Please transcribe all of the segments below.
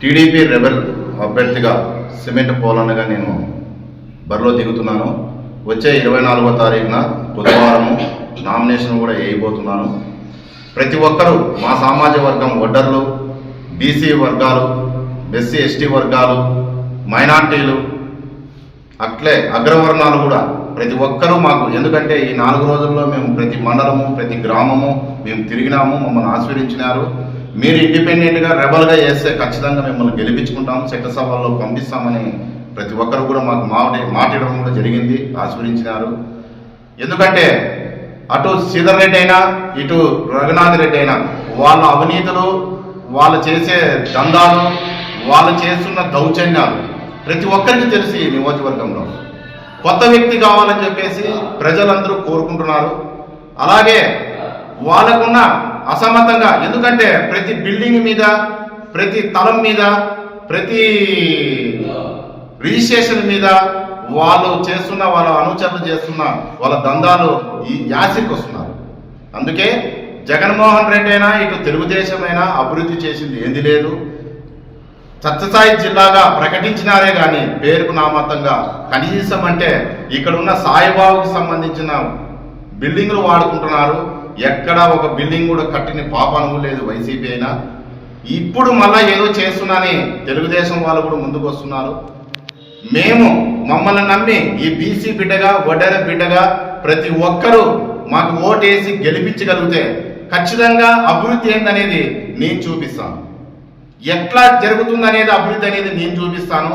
TDP rebel అభ్యర్థిగా cement పోలనగా నేను బరిలో దిగుతున్నాను. వచ్చే ఇరవై నాలుగో తారీఖున బుధవారం నామినేషన్ కూడా వేయబోతున్నాను. ప్రతి ఒక్కరూ మా సామాజిక వర్గం ఒడ్డర్లు బీసీ వర్గాలు ఎస్సీ ఎస్టీ వర్గాలు మైనార్టీలు అట్లే అగ్రవర్ణాలు కూడా ప్రతి ఒక్కరూ మాకు ఎందుకంటే ఈ నాలుగు రోజుల్లో మేము ప్రతి మండలము ప్రతి గ్రామము మేము తిరిగినాము మమ్మల్ని ఆస్వాదించినారు మీరు ఇండిపెండెంట్గా రెబల్గా చేస్తే ఖచ్చితంగా మిమ్మల్ని గెలిపించుకుంటాం చట్టసభల్లో పంపిస్తామని ప్రతి ఒక్కరు కూడా మాకు మాట మాట ఇవ్వడం కూడా జరిగింది ఆస్వాదించినారు. ఎందుకంటే అటు శ్రీధర్ రెడ్డి అయినా ఇటు రఘునాథ్ రెడ్డి అయినా వాళ్ళ అవినీతులు వాళ్ళు చేసే దందాలు వాళ్ళు చేస్తున్న దౌర్జన్యాలు ప్రతి ఒక్కరికి తెలిసి ఈ నియోజకవర్గంలో. కొత్త వ్యక్తి కావాలని చెప్పేసి ప్రజలందరూ కోరుకుంటున్నారు. అలాగే వాళ్ళకున్న అసమర్థంగా ఎందుకంటే ప్రతి బిల్డింగ్ మీద ప్రతి తలం మీద ప్రతి రిజిస్ట్రేషన్ మీద వాళ్ళు చేస్తున్న వాళ్ళ అనుచరులు చేస్తున్న వాళ్ళ దందాలు ఈ యాసికి వస్తున్నారు. అందుకే జగన్మోహన్ రెడ్డి అయినా ఇటు తెలుగుదేశం అయినా అభివృద్ధి చేసింది ఏంది లేదు. సత్యసాయి జిల్లాగా ప్రకటించినారే కానీ పేరుకు నామతంగా కనీసం అంటే ఇక్కడ ఉన్న సాయిబాబుకు సంబంధించిన బిల్డింగ్లు వాడుకుంటున్నారు. ఎక్కడా ఒక బిల్డింగ్ కూడా కట్టిన పాపనము లేదు వైసీపీ అయినా. ఇప్పుడు మళ్ళా ఏదో చేస్తున్నానని తెలుగుదేశం వాళ్ళు కూడా ముందుకు వస్తున్నారు. మేము మమ్మల్ని నమ్మి ఈ బీసీ బిడ్డగా వడ్డెర బిడ్డగా ప్రతి ఒక్కరూ మాకు ఓటేసి గెలిపించగలిగితే ఖచ్చితంగా అభివృద్ధి ఏందనేది నేను చూపిస్తాను. ఎట్లా జరుగుతుందనేది అభివృద్ధి అనేది నేను చూపిస్తాను.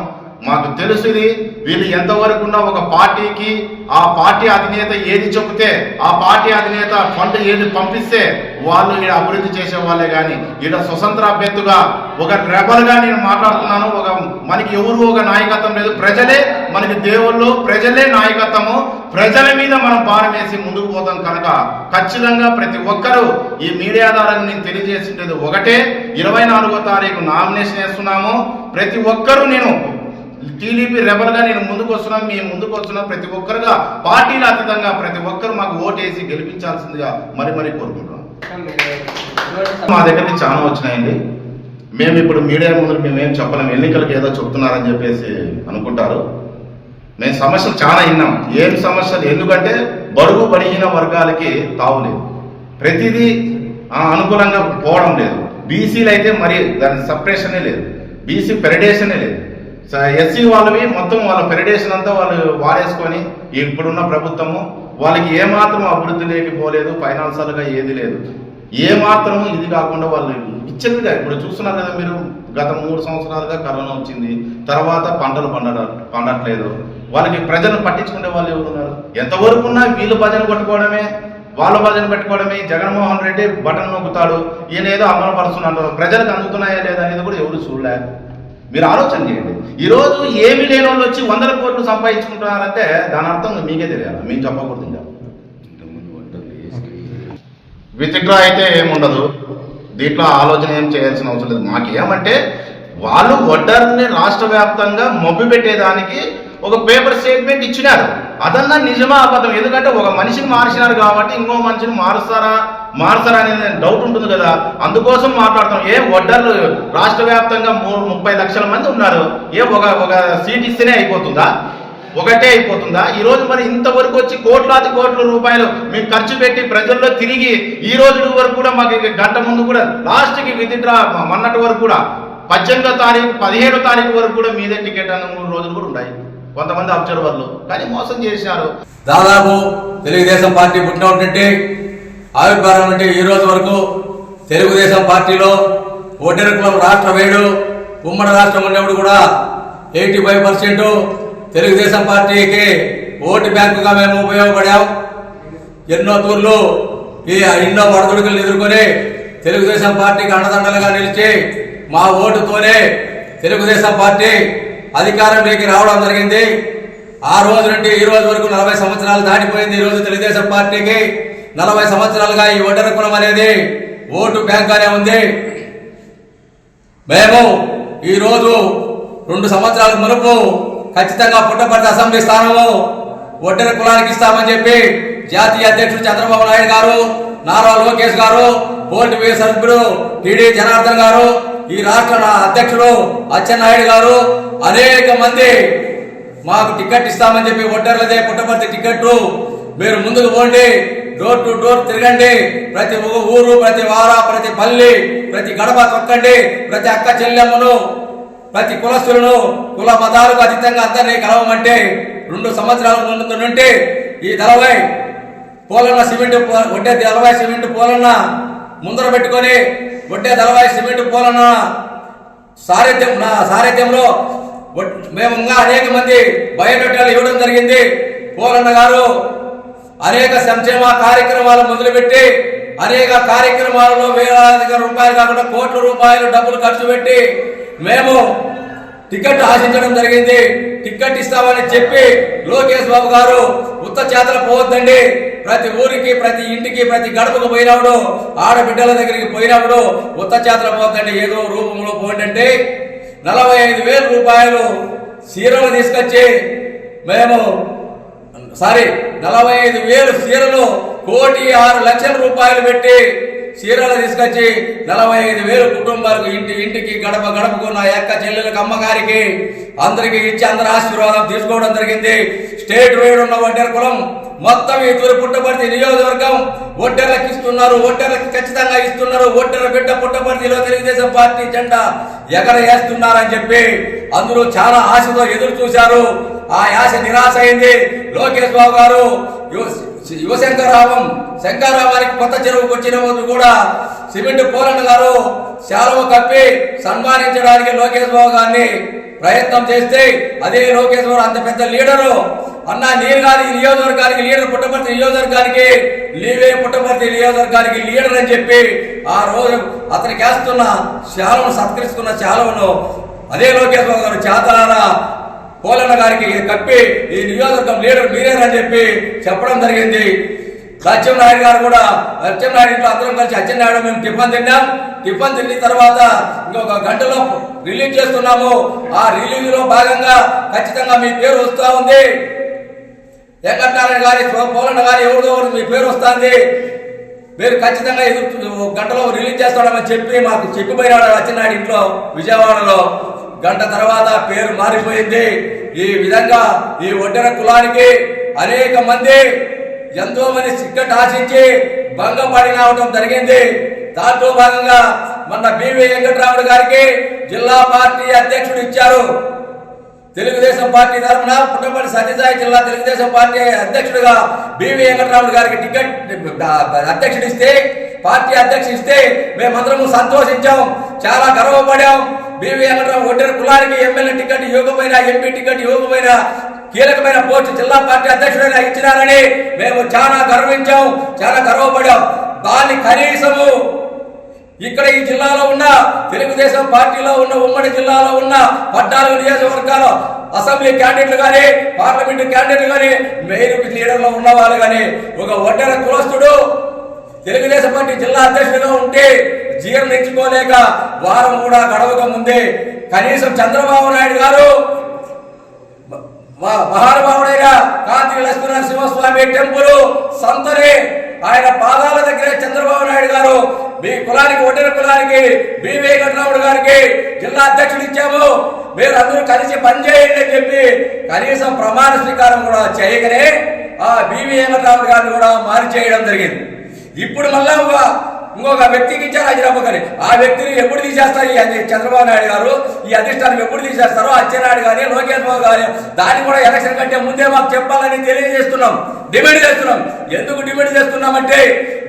మాకు తెలుసు ఇది వీళ్ళు ఎంతవరకు ఉన్న ఒక పార్టీకి ఆ పార్టీ అధినేత ఏది చెబితే ఆ పార్టీ అధినేత ఫండ్ ఏది పంపిస్తే వాళ్ళు ఈడ అభివృద్ధి చేసే వాళ్ళే కానీ ఈడ స్వతంత్ర అభ్యర్థిగా ఒక రెబల్గా నేను మాట్లాడుతున్నాను. ఒక మనకి ఎవరు ఒక నాయకత్వం లేదు. ప్రజలే మనకి దేవుళ్ళు ప్రజలే నాయకత్వము. ప్రజల మీద మనం భారం వేసి ముందుకు పోతాం కనుక ఖచ్చితంగా ప్రతి ఒక్కరూ ఈ మీడియా ద్వారా నేను తెలియజేసిండేది ఒకటే. ఇరవై నాలుగో తారీఖు నామినేషన్ వేస్తున్నాము. ప్రతి ఒక్కరూ నేను టీడీపీ రెబల్గా నేను ముందుకు వస్తున్నాం మేము ముందుకు వస్తున్నాం. ప్రతి ఒక్కరుగా పార్టీల అతీతంగా ప్రతి ఒక్కరు మాకు ఓటేసి గెలిపించాల్సిందిగా మరి మరి కోరుకుంటున్నాం. మా దగ్గరికి చాలా వచ్చినాయండి. మేము ఇప్పుడు మీడియా ముందు మేమేం చెప్పలేము ఎన్నికలకు ఏదో చెప్తున్నారని చెప్పేసి అనుకుంటారు. మేము సమస్యలు చాలా విన్నాం. ఏం సమస్యలు? ఎందుకంటే బరువు పడిన వర్గాలకి తావులేదు ప్రతిదీ అనుకూలంగా పోవడం లేదు. బీసీలు అయితే మరి దాని సపరేషనే లేదు. బీసీ పెరడేషనే లేదు. ఎస్సీ వాళ్ళవి మొత్తం వాళ్ళ ఫెడరేషన్ అంతా వాళ్ళు వాడేసుకొని ఇప్పుడున్న ప్రభుత్వము వాళ్ళకి ఏమాత్రం అభివృద్ధి లేకపోలేదు ఫైనాన్షియల్గా ఏది లేదు. ఏ మాత్రం ఇది కాకుండా వాళ్ళు ఇచ్చినవిగా ఇప్పుడు చూస్తున్నారు కదా మీరు గత మూడు సంవత్సరాలుగా కరోనా వచ్చింది తర్వాత పంటలు పండ పండట్లేదు. వాళ్ళకి ప్రజలను పట్టించుకునే వాళ్ళు ఎవరు ఉన్నారు ఎంతవరకు ఉన్నా వీళ్ళు భజన కొట్టుకోవడమే వాళ్ళ భజన పెట్టుకోవడమే జగన్మోహన్ రెడ్డి బటన్ నొక్కుతాడు ఈయన ఏదో అమలుపరుస్తున్నాడు ప్రజలకు అందుతున్నాయా లేదా అనేది కూడా ఎవరు చూడలేదు మీరు ఆలోచన చేయండి. ఈరోజు ఏమి లేని వాళ్ళు వచ్చి వందల కోట్లు సంపాదించుకుంటున్నారంటే దాని అర్థం మీకే తెలియాలి? మేము చెప్పకూడదు ఇంకా. విత్డ్రా అయితే ఏముండదు. దీంట్లో ఆలోచన ఏం చేయాల్సిన అవసరం లేదు. మాకేమంటే వాళ్ళు వడ్డర్ని రాష్ట్ర వ్యాప్తంగా మొబ్బి పెట్టేదానికి ఒక పేపర్ స్టేట్మెంట్ ఇచ్చినారు. అదన్నా నిజమా అబద్ధం? ఎందుకంటే ఒక మనిషిని మార్చినారు కాబట్టి ఇంకో మనిషిని మారుస్తారా? మారుతారా అనేది డౌట్ ఉంటుంది కదా. అందుకోసం మాట్లాడతాం ఏ వడ్డర్లు రాష్ట్ర వ్యాప్తంగా మూడు ముప్పై లక్షల మంది ఉన్నారు. ఏ ఒక ఒక సీట్ ఇస్తేనే అయిపోతుందా? ఒకటే అయిపోతుందా? ఈరోజు మరి ఇంతవరకు వచ్చి కోట్లాది కోట్ల రూపాయలు మేము ఖర్చు పెట్టి ప్రజల్లో తిరిగి ఈ రోజు వరకు కూడా మాకు గంట ముందు కూడా లాస్ట్కి విధిడ్రా మొన్నటి వరకు కూడా పద్దెనిమిదో తారీఖు పదిహేడో తారీఖు వరకు కూడా మీదే టికెట్ అన్న మూడు రోజులు కూడా ఉన్నాయి. కొంతమంది అబ్జర్వర్లు కానీ మోసం చేశారు. దాదాపు తెలుగుదేశం పార్టీ పుట్టినటువంటి ఆవిర్భావం నుండి ఈ రోజు వరకు తెలుగుదేశం పార్టీలో ఒడ్డెర కులం రాష్ట్ర వేడు ఉమ్మడి రాష్ట్రం ఉన్నప్పుడు కూడా ఎయిటీ ఫైవ్ పర్సెంట్ తెలుగుదేశం పార్టీకి ఓటు బ్యాంకుగా మేము ఉపయోగపడాం. ఎన్నో తూర్లు ఈ ఎన్నో వడదుడుకులను ఎదుర్కొని తెలుగుదేశం పార్టీకి అండదండలుగా నిలిచి మా ఓటుతోనే తెలుగుదేశం పార్టీ అధికారంలోకి రావడం జరిగింది. ఆ రోజు నుండి ఈ రోజు వరకు నలభై సంవత్సరాలు దాటిపోయింది. ఈ రోజు తెలుగుదేశం పార్టీకి నలభై సంవత్సరాలుగా ఈ ఒడ్డర కులం అనేది ఓటు బ్యాంక్ ఉంది. మేము ఈ రోజు రెండు సంవత్సరాల మునుపు ఖచ్చితంగా పుట్టపర్తి అసెంబ్లీ స్థానము ఒడ్డర కులానికి ఇస్తామని చెప్పి జాతీయ అధ్యక్షుడు చంద్రబాబు నాయుడు గారు నారా లోకేష్ గారు బోర్డు వ్యయ సభ్యుడు టిడి జనార్దన్ గారు ఈ రాష్ట్ర నా అధ్యక్షుడు అచ్చెన్నాయుడు గారు అనేక మంది మాకు టికెట్ ఇస్తామని చెప్పి ఒడ్డర్లదే పుట్టపర్తి టికెట్ మీరు ముందుకు పోండి. డోర్ టు డోర్ తిరగండి. ప్రతి ఊరు ప్రతి వార ప్రతి పల్లి ప్రతి గడప తొక్కండి. ప్రతి అక్క చెల్లెమ్మను ప్రతి కులస్తులను కుల మతాలకు అతీతంగా అందరినీ కలవమంటే రెండు సంవత్సరాల ముందు నుండి ఈ దళవై పోలన్న సిమెంట్ వడ్డే ఒడ్డే దళవాయి సిమెంట్ పోలన్న ముందర పెట్టుకొని ఒడ్డే దళవాయి సిమెంట్ పోలన్న సారథ్యం నా సారథ్యంలో మేము ఇంకా అనేక మంది బయోడేటాలు ఇవ్వడం జరిగింది. పోలన్న గారు అనేక సంక్షేమ కార్యక్రమాలు మొదలుపెట్టి అనేక కార్యక్రమాలలో వేలాది రూపాయలు కాకుండా కోట్ల రూపాయలు డబ్బులు ఖర్చు పెట్టి మేము టికెట్ ఆశించడం జరిగింది. టికెట్ ఇస్తామని చెప్పి లోకేష్ బాబు గారు ఉత్త చేతలు పోవద్దండి. ప్రతి ఊరికి ప్రతి ఇంటికి ప్రతి గడపకు పోయినప్పుడు ఆడబిడ్డల దగ్గరికి పోయినప్పుడు ఉత్త చేతలు పోవద్దండి. ఏదో రూపంలో పోయిందంటే నలభై ఐదు వేల రూపాయలు చీరలు తీసుకొచ్చి మేము సారీ నలభై ఐదు వేలు చీరలు కోటి ఆరు లక్షల రూపాయలు పెట్టి చీరలు తీసుకొచ్చి నలభై ఐదు వేలు కుటుంబాలకు ఇంటి ఇంటికి గడప గడపకు నా యొక్క చెల్లెలకు అమ్మగారికి అందరికి ఇచ్చి అందరి ఆశీర్వాదం తీసుకోవడం జరిగింది. స్టేట్ వైడ్ ఉన్న ఒడ్డెర కులం మొత్తం ఈ తూరు పుట్టపర్తి నియోజకవర్గం ఒడ్డెర్లకు ఇస్తున్నారు ఒడ్డెర్లకు ఖచ్చితంగా ఇస్తున్నారు ఒడ్డెర బిడ్డ పుట్టపర్తిలో తెలుగుదేశం పార్టీ జెండా ఎక్కడ వేస్తున్నారని చెప్పి అందరూ చాలా ఆశతో ఎదురు చూశారు. ఆ ఆశ నిరాశ అయింది. లోకేష్ బాబు గారు యువ- యువశంకరరావం శంకరరావానికి కొత్త చెరువుకు వచ్చిన రోజు కూడా సిమెంట్ పోలన్న గారు శాలువ కప్పి సన్మానించడానికి లోకేష్ బాబు గారిని ప్రయత్నం చేస్తే అదే లోకేష్ బాబు అంత పెద్ద లీడరు. అన్న నీరు కాదు ఈ నియోజకవర్గానికి లీడర్ పుట్టపర్తి నియోజకవర్గానికి లీవే పుట్టపర్తి నియోజకవర్గానికి లీడర్ అని చెప్పి ఆ రోజు అతనికి వేస్తున్న శాలువను సత్కరిస్తున్న శాలువను అదే లోకేష్ బాబు గారు చేతలారా పోలన్న గారికి కప్పి ఈ నియోజకవర్గం లీడర్ మీరేనని చెప్పి చెప్పడం జరిగింది. సత్యనారాయణ గారు కూడా సత్యనారాయణ ఇంట్లో అందరం కలిసి అచ్చెన్నాయుడు మేము టిఫన్ తిన్నాం. టిఫన్ తిన్న తర్వాత ఇంకొక గంటలో రిలీజ్ చేస్తున్నాము. ఆ రిలీజ్లో భాగంగా ఖచ్చితంగా మీ పేరు వస్తూ ఉంది. వెంకటనారాయణ గారి పోలన్న గారి ఎవరిదో మీ పేరు వస్తుంది. మీరు ఖచ్చితంగా ఎదురు గంటలో రిలీజ్ చేస్తాడని చెప్పి మాకు చెప్పిపోయినాడు అచ్చెన్నాయుడు ఇంట్లో విజయవాడలో. గంట తర్వాత పేరు మారిపోయింది. ఈ విధంగా ఈ ఒడ్డెర కులానికి అనేక మంది ఎంతో మంది సిక్కట్ ఆశించి భంగపడి రావడం జరిగింది. దాంతో భాగంగా మొన్న బివి వెంకటరాముడు గారికి జిల్లా పార్టీ అధ్యక్షుడు ఇచ్చారు. తెలుగుదేశం పార్టీ తరఫున పుట్టపల్లి సత్యసాయి జిల్లా తెలుగుదేశం పార్టీ అధ్యక్షుడిగా బివి వెంకటరాముడు గారికి టికెట్ అధ్యక్షుడు ఇస్తే పార్టీ అధ్యక్షుడు ఇస్తే మేమందరము సంతోషించాం చాలా గర్వపడాం. బివి వెంకటరావు కులానికి ఎమ్మెల్యే టికెట్ యోగమైన ఎంపీ టికెట్ యోగమైన కీలకమైన పోస్టు జిల్లా పార్టీ అధ్యక్షుడైనా ఇచ్చినారని మేము చాలా గర్వించాం చాలా గర్వపడాం. దాన్ని కనీసము ఇక్కడ ఈ జిల్లాలో ఉన్న తెలుగుదేశం పార్టీలో ఉన్న ఉమ్మడి జిల్లాలో ఉన్న పద్నాలుగు నియోజకవర్గాలు అసెంబ్లీ క్యాండిడేట్లు కానీ పార్లమెంట్ క్యాండిడేట్లు కానీ మెయిన్ లీడర్లో ఉన్నవాళ్ళు కానీ ఒక ఒడ్డెర కులస్తుడు తెలుగుదేశం పార్టీ జిల్లా అధ్యక్షుడిగా ఉంటే జీర్ణించుకోలేక వారం కూడా గడవక ముందే కనీసం చంద్రబాబు నాయుడు గారు మా- మహానుభావుడైన కాంతి లక్ష్మీ నరసింహస్వామి టెంపుల్ సంతనే ఆయన పాదాల దగ్గరే చంద్రబాబు నాయుడు గారు. మీ కులానికి ఒడ్డిన కులానికి బి వెంకటరాముడు గారికి జిల్లా అధ్యక్షుడు ఇచ్చాము మీరు అందరూ కలిసి పనిచేయండి అని చెప్పి కనీసం ప్రమాణ స్వీకారం కూడా చేయగానే ఆ బివి వెంకటరాముడు గారిని కూడా మారి చేయడం జరిగింది. ఇప్పుడు మళ్ళా ఇంకొక వ్యక్తికి ఇచ్చారు హజరాబాద్ ఆ వ్యక్తిని ఎప్పుడు తీసేస్తారు? ఈ చంద్రబాబు నాయుడు గారు. ఈ అధిష్టానం ఎప్పుడు తీసేస్తారో? అచ్చెన్నాయుడు కానీ లోకేష్ బాబు కానీ దాన్ని కూడా ఎలక్షన్ కంటే ముందే మాకు చెప్పాలని తెలియజేస్తున్నాం. డిమాండ్ చేస్తున్నాం. ఎందుకు డిమాండ్ చేస్తున్నామంటే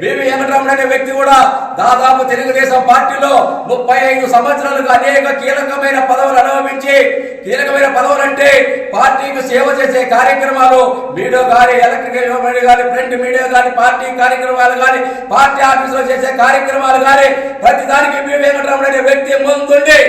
బీవీ వెంకటరమణ అనే వ్యక్తి కూడా దాదాపు తెలుగుదేశం పార్టీలో ముప్పై ఐదు సంవత్సరాలుగా అనేక కీలకమైన పదవులు అనుభవించి కీలకమైన పదవులు అంటే పార్టీకి సేవ చేసే కార్యక్రమాలు మీడియా కానీ ఎలక్ట్రికల్ మీడియా కానీ ప్రింట్ మీడియా కానీ పార్టీ కార్యక్రమాలు కానీ పార్టీ ఆఫీసులో చేసే కార్యక్రమాలు కానీ ప్రతి దానికి బి వెంకటరమణ అనే వ్యక్తి ముందుండి.